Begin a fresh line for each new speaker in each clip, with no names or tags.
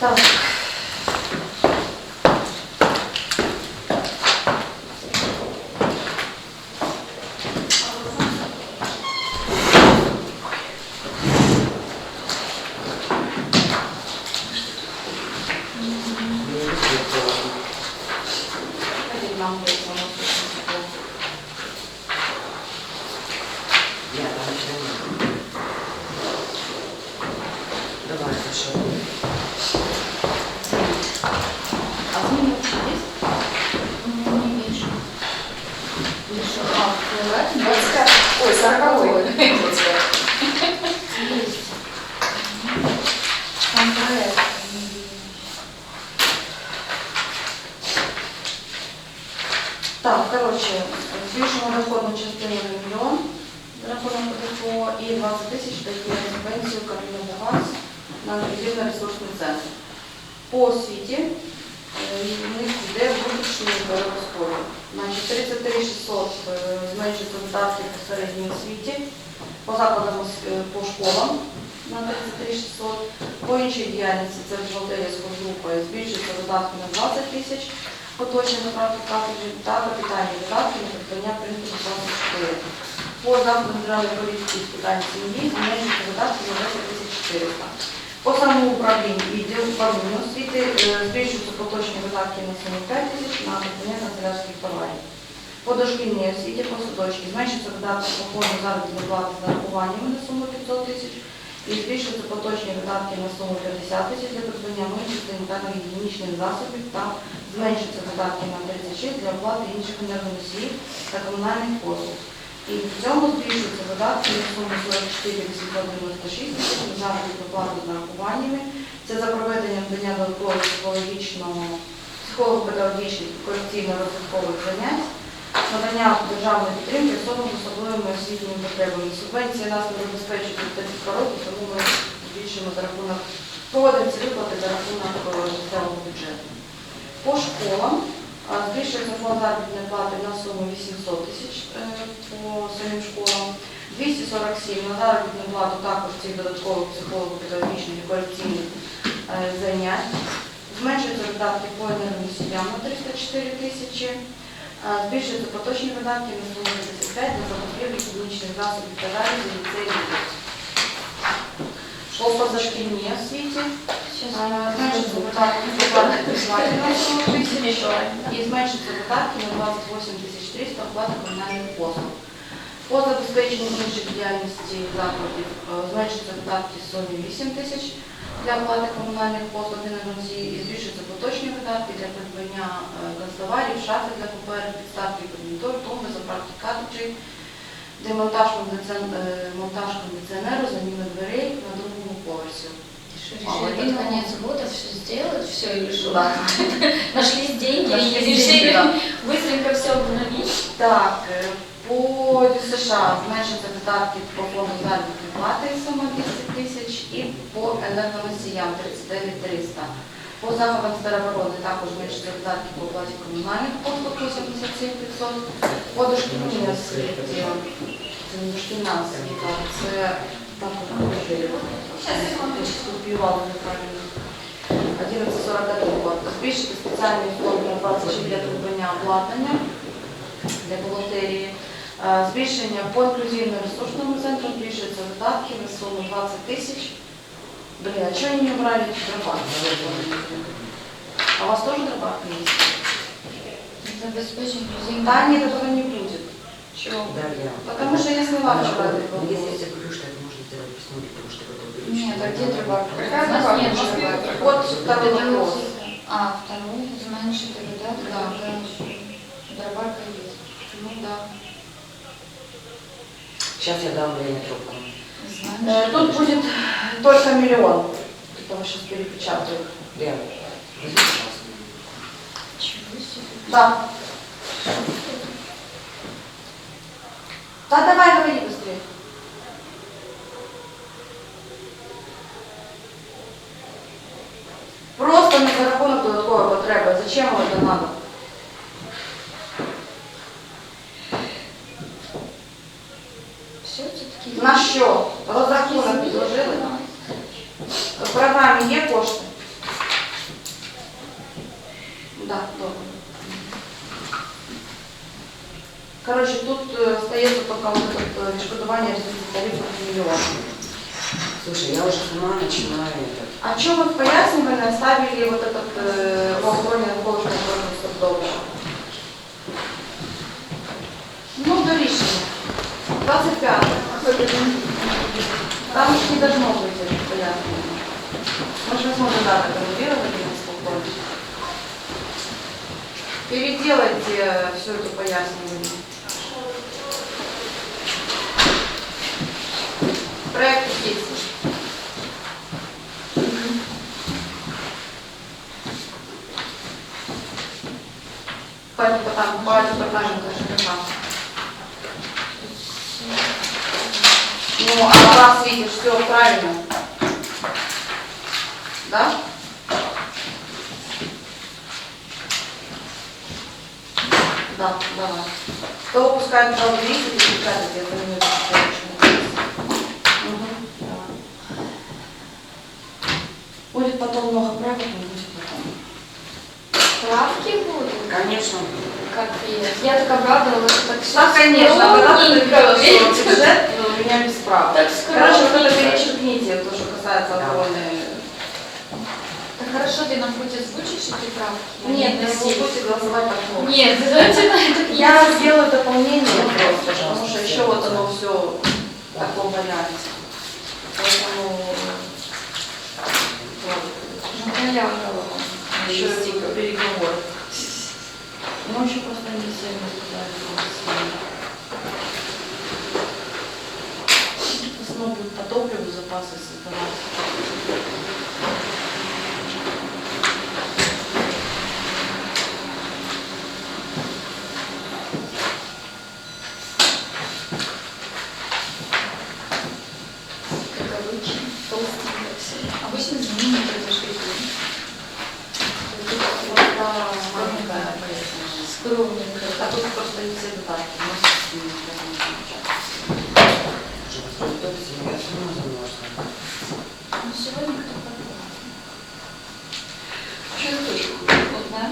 Так. Ходіть
Ой, 40
Есть.
Там проект. Так, коротше, збільшимо доходну частину мільйон за рахунок ПДФО і 20 тисяч дає субвенцію Кабміну ГАЗ на інклюзивно-ресурсний центр. По освіті в них йде внутрішній розподіл. Значить, 33 600 е, зменшується видатки по середній освіті, по закладам е, по школам на 33 600, по іншій діяльності це бухгалтерія з групою збільшується видатки на 20 тисяч, поточні направки картриджів та капітальні видатки на придбання принтерів 24. По заходу державної політики з питань сім'ї зменшуються видатки на 10 тисяч 400. По самоуправлінню відділ управління освіти е, збільшуються поточні видатки на 75 тисяч на придбання канцелярських товарів. По дошкільній освіті по садочки зменшуються видатки по фонду заробітної плати з нарахуваннями на суму 500 тисяч і збільшуються поточні видатки на суму 50 тисяч для придбання миючих санітарно-гігієнічних засобів та зменшуються видатки на 36 для оплати інших енергоносіїв та комунальних послуг. І в цьому збільшуються видатки на суму 44 896 тисяч на заробітну плату з. Це за проведення надання додаткового психологічного, психолого-педагогічних і корекційно-розвиткових занять, надання державної підтримки особам з особливими освітніми потребами. Субвенція нас не забезпечує таких пороків, тому ми збільшуємо за рахунок, проводимо ці виплати за рахунок е, місцевого бюджету. По школам збільшується фонд заробітної плати на суму 800 тисяч е, по самим школам, 247 на заробітну плату також цих додаткових психолого-педагогічних і корекційних е, занять. Зменшуються видатки по енергоносіям на 304 тисячі. А, Збільшуються поточні видатки на суму 55 на закупівлю хімічних засобів та залізів ліцеїв. По позашкільній освіті а, зменшуються видатки на і зменшуються видатки на 28 тисяч 300 оплати комунальних послуг. По забезпеченню інших діяльності закладів е, зменшуються видатки 48 тисяч для оплати комунальних послуг і енергоносії і збільшуються поточні видатки для придбання е, канцтоварів, шафи для паперу, підставки, кабінетор, тумби, заправки картриджей, демонтаж е, монтаж кондиціонеру, заміна дверей на другому поверсі.
Решили под конец года все сделать, все или что?
Да.
Нашлись деньги
Нашлись
и
деньги,
решили
да.
быстренько все обновить.
Так, е, по США зменшаться видатки по фонду заробітної плати сума 200 тисяч і по енергоносіям 39 300. По заходам староборони також зменшаться видатки по оплаті комунальних послуг 87 500. По дошкільній освіті, це не дошкільна освіта, це також скопіювали неправильно. 1141 год. Збільшити спеціальний фонд на 26 для придбання обладнання для бухгалтерії. Е, Збільшення по інклюзивно-ресурсному центру збільшуються видатки на суму 20 тисяч. Блін, а чого не брали дробарки? А у вас тоже дробарка есть?
Забезпечим друзей.
Да, нет, этого не будет. Чего?
Да, я.
Потому что я сняла вчера этот
Ну, Если я
вопрос.
тебе говорю, что это
Нет, а где дробарка?
Какая
У нас
дробарка?
нет
В Москве
дробарки.
дробарка.
Вот второй вопрос.
А, второй, зменшити видатки,
Да.
да. Дробарка есть.
Ну да.
Сейчас я дам Лене трубку.
Э, Тут будет только миллион. Это сейчас перепечатаю.
Лена, возьми, пожалуйста.
Чего себе.
Да. Да давай, говори быстрее. зачем вам это надо? На що? Розрахунок підложили? В програмі є кошти? Так, да, добре. Коротше, тут э, стається тільки відшкодування э, від тарифів мільйонів.
Слушай, я уже сама начинаю этот.
А что вот пояснивали, оставили вот этот э, в охороне навколишнього середовища? Ну, до рішення. 25. Там ж не должно быть это пояснено. Мы же возьмем додаток аннулировали на спокойно. Переделайте все это пояснение. Проект есть. по департаменту ЖКХ. Ну, а вас видишь, все правильно. Да? Да, давай. Кто выпускает в депутаты, я понимаю, что Будет потом много правок, но будет потом.
Правки?
Конечно.
Капец. Я так обрадовалась, что так все
Да, конечно, берешь
видите?
бюджет, ну, у меня без прав.
Так
Короче, вот это перечеркните, то, что касается обороны.
Так хорошо, ты нам хоть озвучишь эти правки?
Нет, не будете голосовать так.
Нет, так
Я сделаю дополнение
Ну,
просто, потому что еще вот оно все в таком варианте. Поэтому
Ну, понятно.
еще переговор. Еще просто не сильно сказали. Основа будет по топливу запасы создавать.
сторонника,
а тут просто і це два. Сьогодні
хто подавав? Що я
теж
хочу? Одна?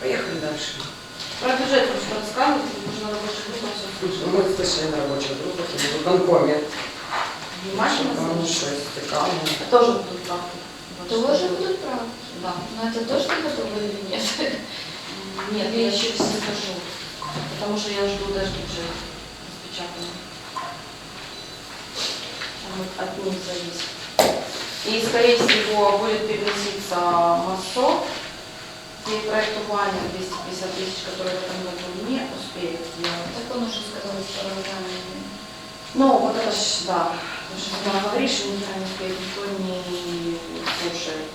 Поехали дальше.
Про просто розказувати, можна робочу групу все слухати.
Ми спишемо на робочих групах і в виконкомі. Машина
Тому
що цікаво.
А тут факти.
Тоже будут правки.
Да.
Но это то, что готово или нет?
Нет, я
еще
не скажу. Потому что я жду даже. Он вот от них зависит. И, скорее всего, будет переноситься МАСО. И проект Ваня 250 тысяч, который в этом году не успеет сделать.
Так он уже сказал, что.
Ну, вот это ж, да. Потому что никогда не успеет, никто не слушает.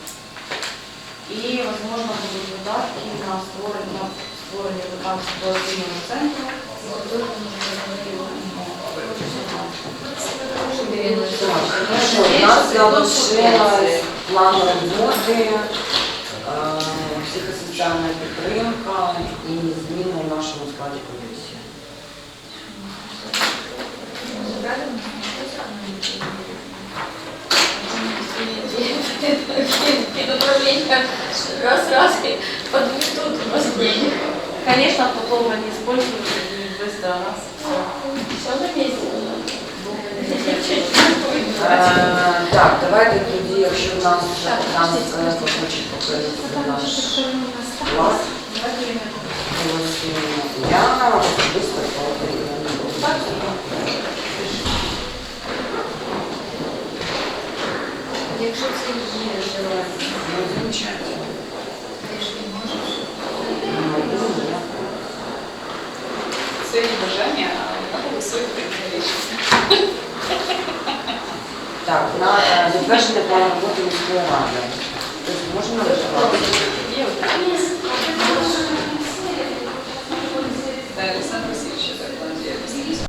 И, возможно, будут выдатки на створение, на створение там ситуаційного центру.
У нас залишилась план роботи, психосоціальна підтримка і зміни в нашому складі
Направление раз-раз и подведут у нас денег.
Конечно, потом они используются и быстро раз.
Все на месте.
Е, Так, давайте тоді, якщо в нас
Так,
там
подождіть,
е, хочуть покрити наш клас, голосуємо. Я роботи міської ради. Тобто можна вживати?
Є от Да, Олександр Васильович, це план діяльності.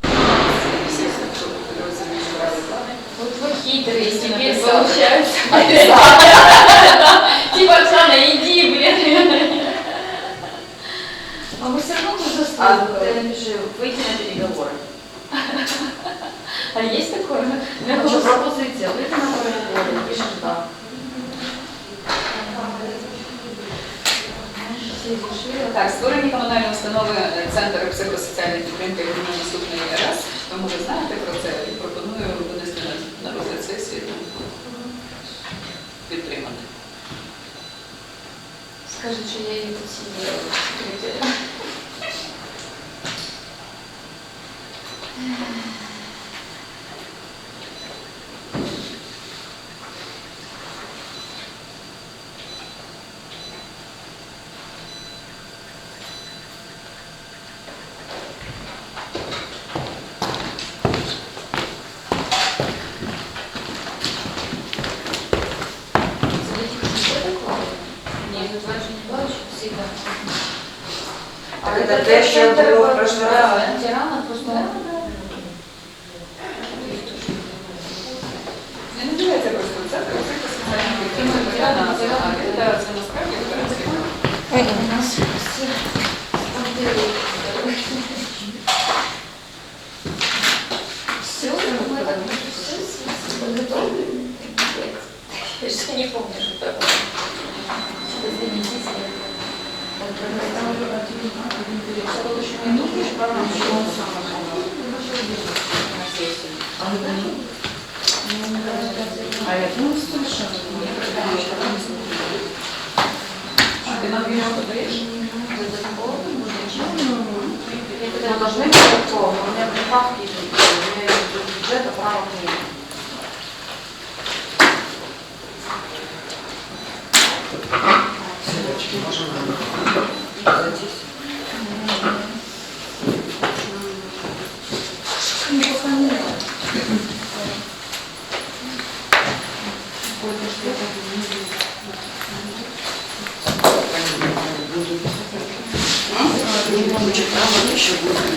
Вот вы хитрые, теперь получается. Типа, Оксана, иди, блин. А мы все равно тут
А
заслуживаем.
ты напиши, выйти на переговоры.
А есть такое?
Хочу пропозиция, выйти на переговоры,
Так, створені комунальні установи е, Центр психосоціальної підтримки людини наступної РС. Тому ви знаєте про це і пропоную винести на, розгляд сесії підтримати.
Скажи, що я її тут Це
те, що було в прошлый раз. сесію.
А я ну совершенно
А ти нам його подаєш?
Мы должны быть готовы. У меня прибавки идут. У меня из бюджета правок нет.
Не получит право,
Спасибо.